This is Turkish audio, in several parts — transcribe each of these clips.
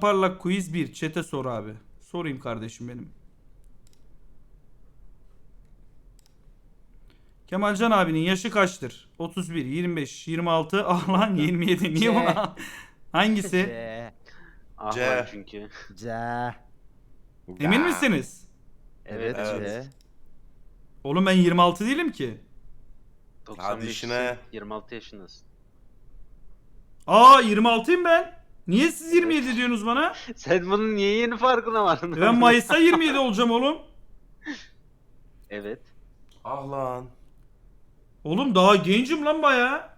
Parlak quiz 1. Çete sor abi. Sorayım kardeşim benim. Kemalcan abinin yaşı kaçtır? 31, 25, 26, ah lan 27. Niye C. buna? Hangisi? C. Ah C. var çünkü. C. Emin misiniz? Evet, Evet. C. Oğlum ben 26 değilim ki. 95 işine. 26 yaşındasın. Aa 26'yım ben. Niye siz 27 diyorsunuz bana? Sen bunun niye yeni farkına vardın? Ben Mayıs'ta 27 olacağım oğlum. Evet. Ah lan. Oğlum daha gencim lan baya.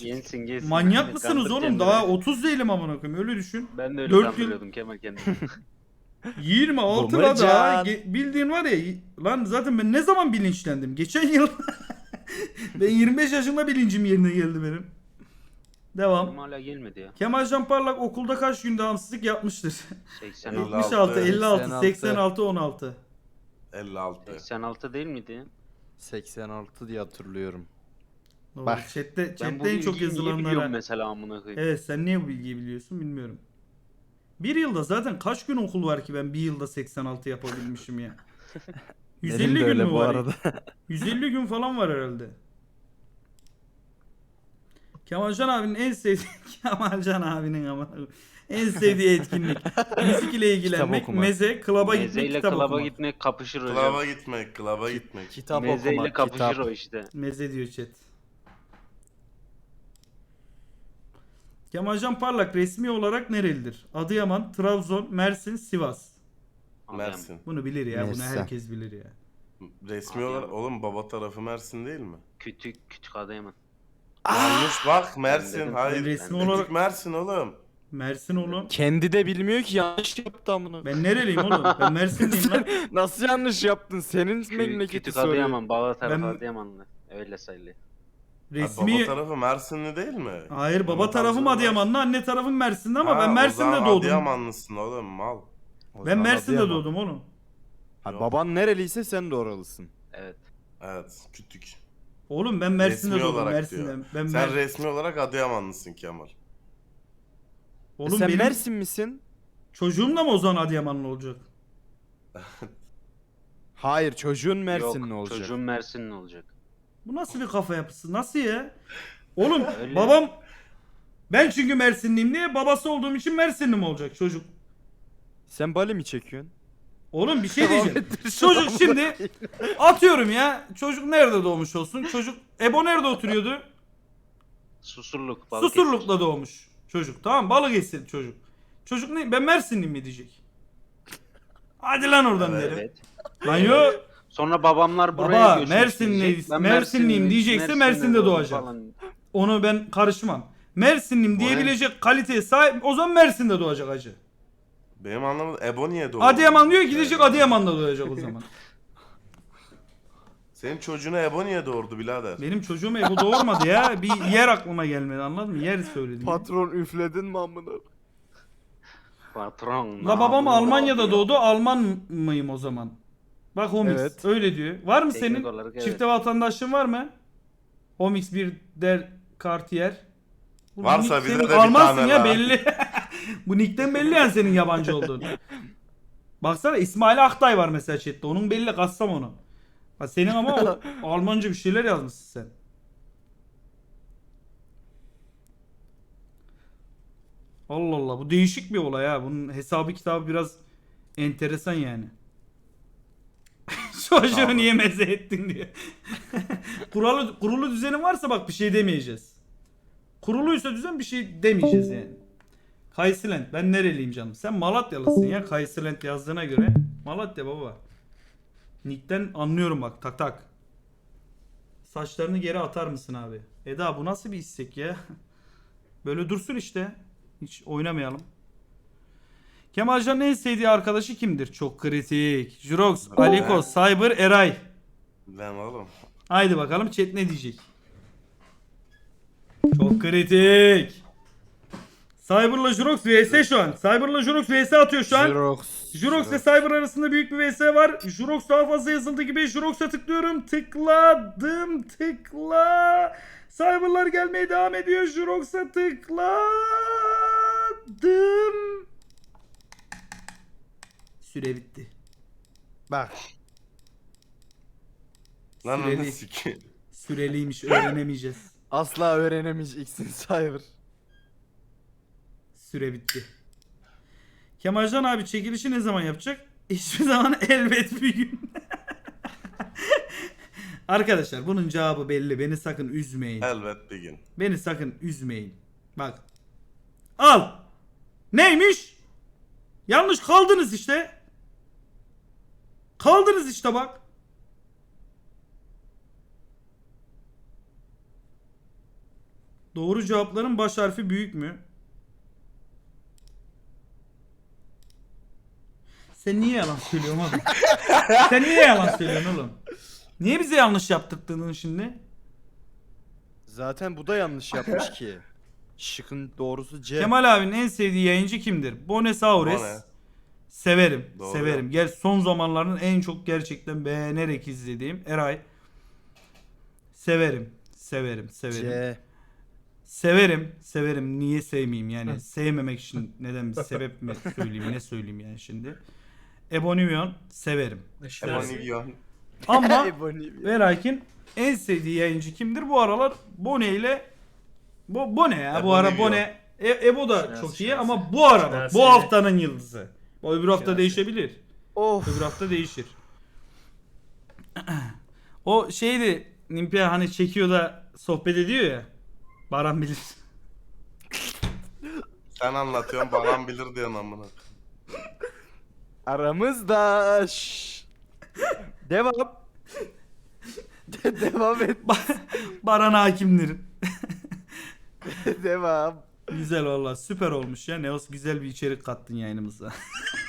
Gençsin gençsin. Manyak mısınız Kandır oğlum? Daha 30 değilim amına koyayım. Öyle düşün. Ben de öyle Dört yıl- kandırıyordum Kemal kendimi. 26 la daha. Ge- Bildiğin var ya. y- Lan zaten ben ne zaman bilinçlendim? Geçen yıl. ben 25 yaşında bilincim yerine geldi benim. Devam. Benim hala gelmedi ya. Kemal Can Parlak okulda kaç gün devamsızlık yapmıştır? 86. 76, 56, 86. 86, 16. 56. 86 değil miydi? 86 diye hatırlıyorum. Doğru. Bak. Chatte, Ben bu chatte en bilgiyi çok niye biliyorum yazılanlara. mesela amına koyayım. Evet sen niye bu bilgiyi biliyorsun bilmiyorum. Bir yılda zaten kaç gün okul var ki ben bir yılda 86 yapabilmişim ya. 150 Benim de gün öyle mü bu var? arada. 150 gün falan var herhalde. Kemalcan abinin en sevdiği Kemalcan abinin ama en sevdiği etkinlik müzik ile ilgilenmek, okumak. meze, klaba gitmek, Mezeyle kitap klaba okumak. gitmek kapışır hocam. Klaba gitmek, klaba gitmek. Kitap Mezeyle okumak, kapışır kitap. o işte. Meze diyor chat. Kemalcan Parlak resmi olarak nerelidir? Adıyaman, Trabzon, Mersin, Sivas. Mersin. Bunu bilir ya, bunu Mersin. herkes bilir ya. Resmi olarak oğlum baba tarafı Mersin değil mi? Küçük küçük Adıyaman. Yanlış bak Mersin. Hayır. Resmi olarak- Mersin oğlum. Mersin oğlum. Kendi de bilmiyor ki yanlış yaptı amına. Ben nereliyim oğlum? Ben Mersinliyim lan. Nasıl yanlış yaptın? Senin memleketi Küçük soruyor. Adıyaman. Baba tarafı Ben- Adıyamanlı. Öyle sayılıyor. Ha, Resmi... Baba tarafı Mersinli değil mi? Hayır baba tarafım Adıyamanlı, anne tarafım Mersin'de ama Ha, ben o Mersin'de zaman doğdum. Adıyamanlısın oğlum mal. O Ben zaman Mersin'de Adıyaman. doğdum oğlum. Ha, baban nereliyse sen de oralısın. Evet. Evet küçük. Oğlum ben Mersin'de Resmi doğdum olarak Mersin'de. diyor. Ben Sen Mer- resmi olarak Adıyamanlısın Kemal. Oğlum sen benim Mersin misin? çocuğum da mı o zaman Adıyamanlı olacak? Hayır çocuğun Mersinli Yok, olacak. Çocuğun Mersinli olacak. Bu nasıl bir kafa yapısı? Nasıl ya? Oğlum Öyle. babam ben çünkü Mersinliyim diye babası olduğum için Mersinli mi olacak çocuk? Sen Bali mi çekiyorsun? Oğlum bir şey diyeceğim. Çocuk şimdi atıyorum ya. Çocuk nerede doğmuş olsun? Çocuk Ebo nerede oturuyordu? Susurluk. Balıkesir. Susurluk'ta doğmuş çocuk. Tamam Balıkesir çocuk. Çocuk ne? Ben Mersinliyim mi diyecek? Hadi lan oradan Evet. derim. Evet. Lan yo Sonra babamlar buraya Baba, göçmüş Mersinli- diyecek. Ben Mersinliyim diyecekse Mersin'de doğdum doğacak. falan. onu ben karışmam. Mersinliyim diyebilecek kaliteye sahip o zaman Mersin'de doğacak acı. Benim anlamadım. Ebo niye doğdu? Adıyaman diyor gidecek Adıyaman'da doğacak o zaman. Senin çocuğuna Ebo niye doğurdu birader? Benim çocuğum Ebo doğurmadı ya. Bir yer aklıma gelmedi anladın mı? Yer söyledim. ya. Patron üfledin mi amına? Patron. La babam ne Almanya'da doğdu. Alman mıyım o zaman? Bak Homix Evet. öyle diyor. Var mı Teknik senin çifte vatandaşlığın var mı? Homix bir der Cartier. Varsa nick bize de bir Almansın tane ya belli. Bu nickten belli yani senin yabancı olduğun. Baksana İsmail Aktay var mesela chatte. Onun belli kassam onu. Ha senin ama o- Almanca bir şeyler yazmışsın sen. Allah Allah bu değişik bir olay ha. Bunun hesabı kitabı biraz enteresan yani. Çocuğu niye meze ettin diye. Kuralı, kurulu düzenin varsa bak bir şey demeyeceğiz. Kuruluysa düzen bir şey demeyeceğiz yani. Kaysilent. Ben nereliyim canım? Sen Malatyalısın ya. Kaysilent yazdığına göre. Malatya baba. Nick'ten anlıyorum bak. Tak tak. Saçlarını geri atar mısın abi? Eda bu nasıl bir istek ya? Böyle dursun işte. Hiç oynamayalım. Kemalcan'ın en sevdiği arkadaşı kimdir? Çok kritik. Jurox, Aliko, Cyber, Eray. Ben oğlum. Haydi bakalım chat ne diyecek? Çok kritik. Cyber'la Jurox vs şu an. Cyber'la Jurox vs atıyor şu an. Xerox. Jurox ve Cyber arasında büyük bir vs var. Jurox daha fazla yazıldı gibi. Jurox'a tıklıyorum. Tıkladım. Tıkla. Cyber'lar gelmeye devam ediyor. Jurox'a tıkladım. Süre bitti. Bak. Lan Süreli. Süreliymiş öğrenemeyeceğiz. Asla öğrenemeyeceksin Cyber. Süre bitti. Kemalcan abi çekilişi ne zaman yapacak? Hiçbir zaman elbet bir gün. Arkadaşlar bunun cevabı belli. Beni sakın üzmeyin. Elbet bir gün. Beni sakın üzmeyin. Bak. Al. Neymiş? Yanlış kaldınız işte. Kaldınız işte bak. Doğru cevapların baş harfi büyük mü? Sen niye yalan söylüyorsun oğlum? Sen niye yalan söylüyorsun oğlum? Niye bize yanlış yaptırdın şimdi? Zaten bu da yanlış yapmış ki. Şıkın doğrusu C. Kemal abinin en sevdiği yayıncı kimdir? Bonesaures. Bone. Severim. Doğru. Severim. Gel son zamanların en çok gerçekten beğenerek izlediğim Eray. Severim. Severim. Severim. C. Severim. Severim. Niye sevmeyeyim yani? Sevmemek için neden bir sebep mi söyleyeyim? Ne söyleyeyim yani şimdi? Ebonivion severim. Ebonivyon. Ama Ebony. ve lakin en sevdiği yayıncı kimdir? Bu aralar Bone ile bu Bone ya. Bu ara. Bone E- Ebo da Şinasi, çok iyi Şinasi. ama bu ara bak, Şinasi. bu haftanın yıldızı. O öbür hafta Şinasi. değişebilir. Of. Öbür hafta değişir. o şeydi Nimpia hani çekiyor da sohbet ediyor ya. Baran bilir. Sen anlatıyorsun Baran bilir diyorsun amına. Aramızda. Şşş. Devam. De- devam et. Baran hakimdir. devam. Güzel valla süper olmuş ya. Neos güzel bir içerik kattın yayınımıza.